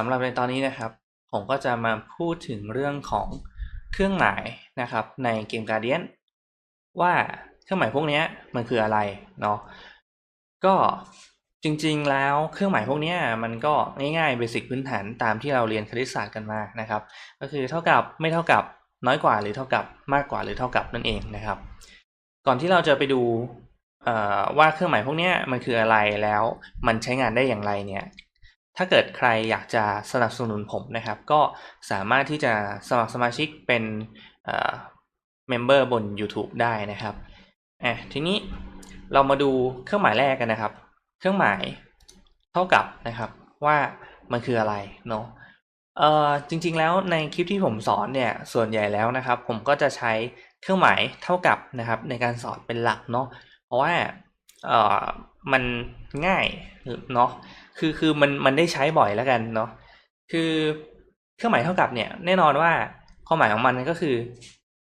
สำหรับในตอนนี้นะครับ ผมก็จะมาพูดถึงเรื่องของเครื่องหมายนะครับ ในเกม Guardian ว่าเครื่องหมายพวกนี้มันคืออะไรเนาะก็จริงๆแล้วเครื่องหมายพวกนี้มันก็ง่ายๆเบสิกพื้นฐานตามที่เราเรียนคณิตศาสตร์กันมานะครับ ก็คือเท่ากับไม่เท่ากับน้อยกว่าหรือเท่ากับมากกว่าหรือเท่ากับนั่นเองนะครับ ก่อนที่เราจะไปดูว่าเครื่องหมายพวกนี้มันคืออะไรแล้ว มันใช้งานได้อย่างไรเนี่ย ถ้าเกิดใครอยากจะสนับสนุนผมนะครับ ก็สามารถที่จะสมัครสมาชิกเป็นเมมเบอร์บน YouTube ได้นะครับอะทีนี้เรามาดูเครื่องหมายแรกกันนะครับ เครื่องหมายเท่ากับนะครับว่ามันคืออะไรเนาะเอ่อจริงๆแล้วในคลิปที่ผมสอนเนี่ยส่วนใหญ่แล้วนะครับ ผมก็จะใช้เครื่องหมายเท่ากับนะครับในการสอนเป็นหลักเนาะเพราะว่าเอ่อมันง่ายเนาะ คือคือมันมันได้ใช้บ่อยแล้วกันเนาะคือเครื่องหมายเท่ากับเนี่ย แน่นอนว่าความหมายของมันก็คือ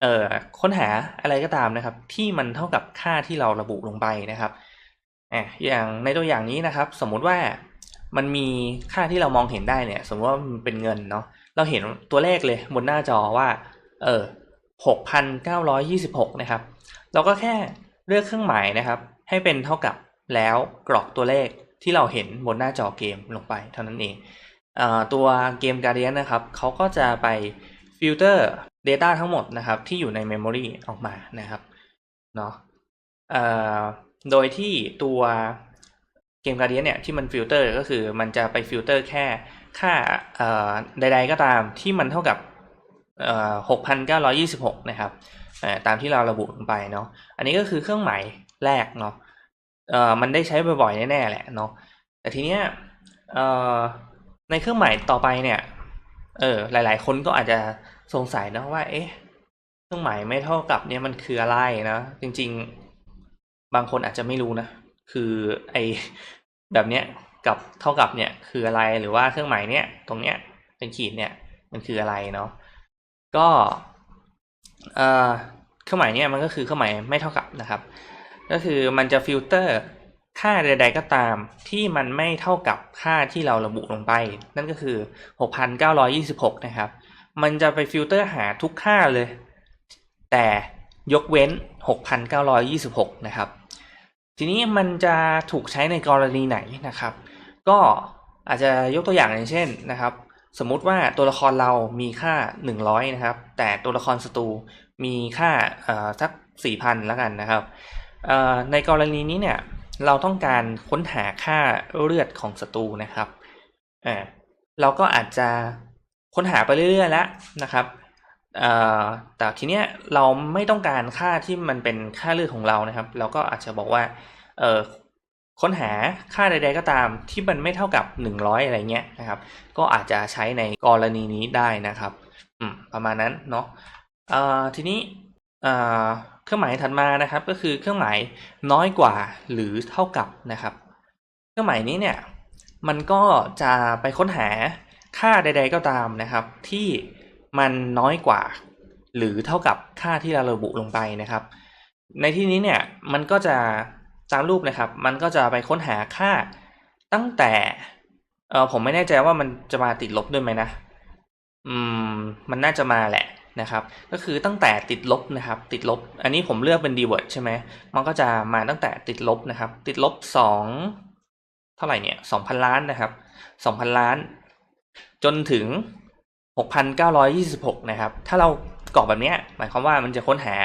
เอ่อค้นหาอะไรก็ตามนะครับ ที่มันเท่ากับค่าที่เราระบุลงไปนะครับอะอย่างในตัวอย่างนี้นะครับ สมมุติว่ามันมีค่าที่เรามองเห็นได้เนี่ย สมมติว่ามันเป็นเงินเนาะเราเห็นตัวเลขเลยบนหน้าจอว่า เออหกพันเก้าร้อยยี่สิบหกนะครับ เราก็แค่เลือกเครื่องหมายนะครับ ให้เป็นเท่ากับแล้วกรอกตัวเลข ที่เราเห็นบนหน้าจอเกมลงไปเท่านั้นเองอตัวเกม Guardian นะครับเขาก็จะไปฟิลเตอร์ Data ทั้งหมดนะครับที่อยู่ใน Memory ออกมานะครับเนาะโดยที่ตัวเกม Guardian เนี่ยที่มันฟิลเตอร์ก็คือมันจะไปฟิลเตอร์แค่ค่าใดๆก็ตามที่มันเท่ากับหกพันเก้าร้อยี่สิบหกนะครับตามที่เราระบุลงไปเนาะอันนี้ก็คือเครื่องหมายแรกเนาะ เอ่อมันได้ใช้บ่อยๆแน่ๆแหละเนาะแต่ทีเนี้ยเอ่อในเครื่องหมายต่อไปเนี่ยเออหลาย ๆ คนก็อาจจะสงสัยนะว่า เอ๊ะเครื่องหมายไม่เท่ากับเนี่ยมันคืออะไรนะจริง ๆ บางคนอาจจะไม่รู้นะคือไอแบบเนี้ยกับเท่ากับเนี่ยคืออะไรหรือว่าเครื่องหมายเนี้ยตรงเนี้ยเป็นขีดเนี่ยมันคืออะไรเนาะก็เอ่อเครื่องหมายเนี้ยมันก็คือเครื่องหมายไม่เท่ากับนะครับ ก็คือมันจะฟิลเตอร์ค่าใด ๆ ก็ตามที่มันไม่เท่ากับค่าที่เราระบุลงไป นั่นก็คือ 6,926 นะครับ มันจะไปฟิลเตอร์หาทุกค่าเลย แต่ยกเว้น 6,926 นะครับ ทีนี้มันจะถูกใช้ในกรณีไหนนะครับ ก็อาจจะยกตัวอย่างอย่างเช่นนะครับ สมมุติว่าตัวละครเรามีค่า 100 นะครับ แต่ตัวละครศัตรูมีค่าสัก 4,000 แล้วกันนะครับ ในกรณีนี้เนี่ยเราต้องการค้นหาค่าเลือดของศัตรูนะครับเราก็อาจจะค้นหาไปเรื่อยๆแล้วนะครับแต่ทีเนี้ยเราไม่ต้องการค่าที่มันเป็นค่าเลือดของเรานะครับ เราก็อาจจะบอกว่าค้นหาค่าใด ๆก็ตามที่มันไม่เท่ากับ 100 อะไรเงี้ยนะครับ ก็อาจจะใช้ในกรณีนี้ได้นะครับประมาณนั้นเนาะทีนี้ เครื่องหมายถัดมานะครับก็คือเครื่องหมายน้อยกว่าหรือเท่ากับนะครับ เครื่องหมายนี้เนี่ยมันก็จะไปค้นหาค่าใด ๆก็ตามนะครับ ที่มันน้อยกว่า หรือเท่ากับค่าที่เราระบุลงไปนะครับ ในที่นี้เนี่ยมันก็จะตามรูปนะครับ มันก็จะไปค้นหาค่าตั้งแต่เออผมไม่แน่ใจว่ามันจะมาติดลบด้วยไหมนะ อืม มันน่าจะมาแหละ นะครับ ก็คือตั้งแต่ติดลบนะครับ ติดลบ อันนี้ผมเลือกเป็น d w o r d ใช่ไหมมันก็จะมาตั้งแต่ติดลบนะครับ ติดลบสองเท่าไหร่เนี่ยสองพันล้านนะครับสองพันล้าน จนถึงหกพันเก้าร้อยยี่สิบหกนะครับ ถ้าเรากรอกแบบนี้หมายความว่ามันจะค้นหา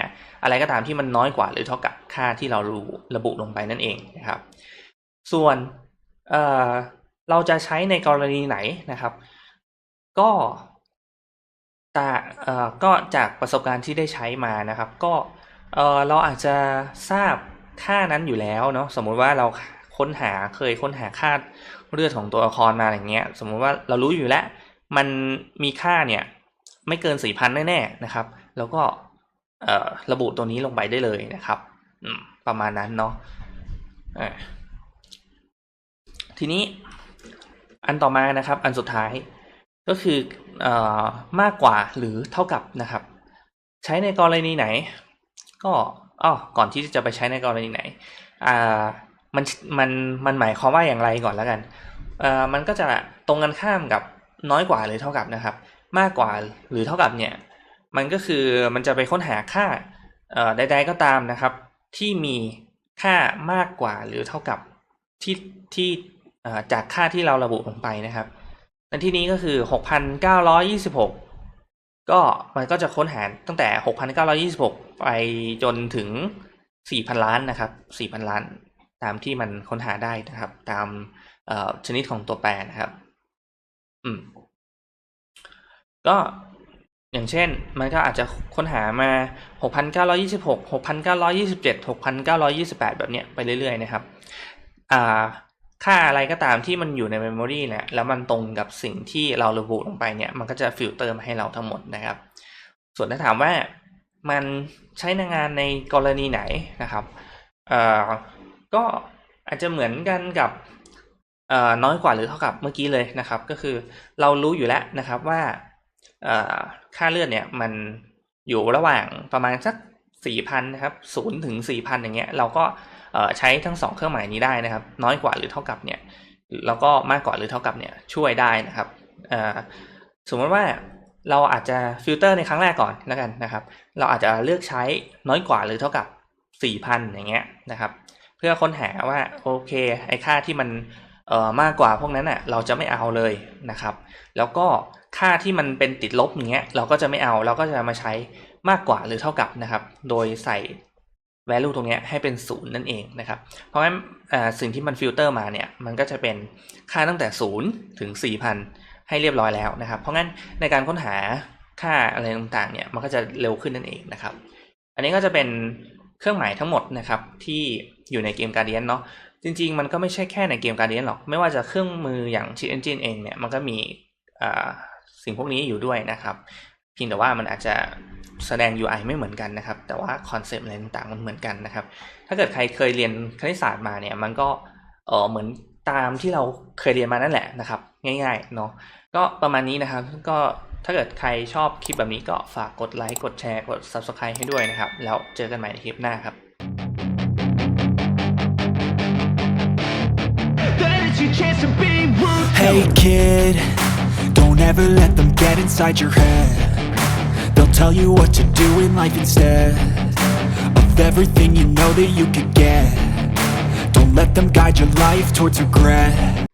อะไรก็ตามที่มันน้อยกว่าหรือเท่ากับค่าที่เราระบุลงไปนั่นเองนะครับ ส่วนเเราจะใช้ในกรณีไหนนะครับ ก็ แต่เอ่อก็จากประสบการณ์ที่ได้ใช้มานะครับ ก็เออเราอาจจะทราบค่านั้นอยู่แล้วเนาะสมมุติว่าเราค้นหาเคยค้นหาค่าเลือดของตัวละครมาอย่างเงี้ย สมมุติว่าเรารู้อยู่แล้ว มันมีค่าเนี่ยไม่เกินสี่พันแน่ๆนะครับ แล้วก็เอ่อระบุตัวนี้ลงไปได้เลยนะครับประมาณนั้นเนาะทีนี้อันต่อมานะครับ อันสุดท้าย ก็คืออมากกว่าหรือเท่ากับนะครับ ใช้ในกรณีไหน ก็อ๋อก่อนที่จะไปใช้ในกรณีไหนอ่ามันมันมันหมายความว่าอย่างไรก่อนแล้วกันอ่ามันก็จะตรงกันข้ามกับน้อยกว่าหรือเท่ากับนะครับ มากกว่าหรือเท่ากับเนี่ยมันก็คือมันจะไปค้นหาค่าเอ่อใด ๆก็ตามนะครับ ที่มีค่ามากกว่าหรือเท่ากับที่ที่จากค่าที่เราระบุลงไปนะครับ ในที่นี้ก็คือ 6,926 ก็มันก็จะค้นหาตั้งแต่ 6,926 ไปจนถึง 4,000 ล้านนะครับ 4,000 ล้าน ตามที่มันค้นหาได้นะครับ ตามชนิดของตัวแปรนะครับ อืม ก็อย่างเช่น มันก็อาจจะค้นหามา 6,926 6,927 6,928 แบบเนี้ยไปเรื่อยๆนะครับ อ่า ค่าอะไรก็ตามที่มันอยู่ในเมมโมรีเนี่ยแล้วมันตรงกับสิ่งที่เราระบุลงไปเนี่ยมันก็จะฟิลเตอร์มาให้เราทั้งหมดนะครับ ส่วนถ้าถามว่ามันใช้ในงานในกรณีไหนนะครับเอ่อก็อาจจะเหมือนกันกับเอ่อน้อยกว่าหรือเท่ากับเมื่อกี้เลยนะครับ ก็คือเรารู้อยู่แล้วนะครับว่าเอ่อค่าเลือดเนี่ยมันอยู่ระหว่างประมาณสักสี่พันนะครับศูนย์ถึงสี่พันอย่างเงี้ยเราก็ ใช้ทั้งสองเครื่องหมายนี้ได้นะครับ น้อยกว่าหรือเท่ากับเนี่ยแล้วก็มากกว่าหรือเท่ากับเนี่ยช่วยได้นะครับสมมติว่าเราอาจจะฟิลเตอร์ในครั้งแรกก่อนแล้วกันนะครับ เราอาจจะเลือกใช้น้อยกว่าหรือเท่ากับ 4,000 อย่างเงี้ยนะครับ เพื่อค้นหาว่าโอเคไอ้ค่าที่มันเอ่อมากกว่าพวกนั้นอะเราจะไม่เอาเลยนะครับ แล้วก็ค่าที่มันเป็นติดลบอย่างเงี้ยเราก็จะไม่เอาเราก็จะมาใช้มากกว่าหรือเท่ากับนะครับ โดยใส่ value ตรงนี้ให้เป็นศูนย์นั่นเองนะครับ เพราะงั้นสิ่งที่มันฟิลเตอร์มาเนี่ย มันก็จะเป็นค่าตั้งแต่0ถึง 4,000 ให้เรียบร้อยแล้วนะครับ เพราะงั้นในการค้นหาค่าอะไรต่างๆเนี่ย มันก็จะเร็วขึ้นนั่นเองนะครับ อันนี้ก็จะเป็นเครื่องหมายทั้งหมดนะครับที่อยู่ในเกม Guardian เนาะ จริงๆ มันก็ไม่ใช่แค่ในเกม Guardian หรอก ไม่ว่าจะเครื่องมืออย่าง Cheat Engine เองเนี่ย มันก็มีสิ่งพวกนี้อยู่ด้วยนะครับ พียงแต่ว่ามันอาจจะแสดง UI ไม่เหมือนกันนะครับ แต่ว่าคอนเซปต์อะไรต่างๆมันเหมือนกันนะครับ ถ้าเกิดใครเคยเรียนคณิตศาสตร์มาเนี่ย มันก็เออเหมือนตามที่เราเคยเรียนมานั่นแหละนะครับ ง่ายๆเนาะก็ประมาณนี้นะครับ ก็ถ้าเกิดใครชอบคลิปแบบนี้ก็ฝากกดไลค์กดแชร์กด Subscribe ให้ด้วยนะครับ แล้วเจอกันใหม่ในคลิปหน้าครับ Hey kid, don't ever let them get inside your head. Tell you what to do in life instead of everything you know that you could get. Don't let them guide your life towards regret.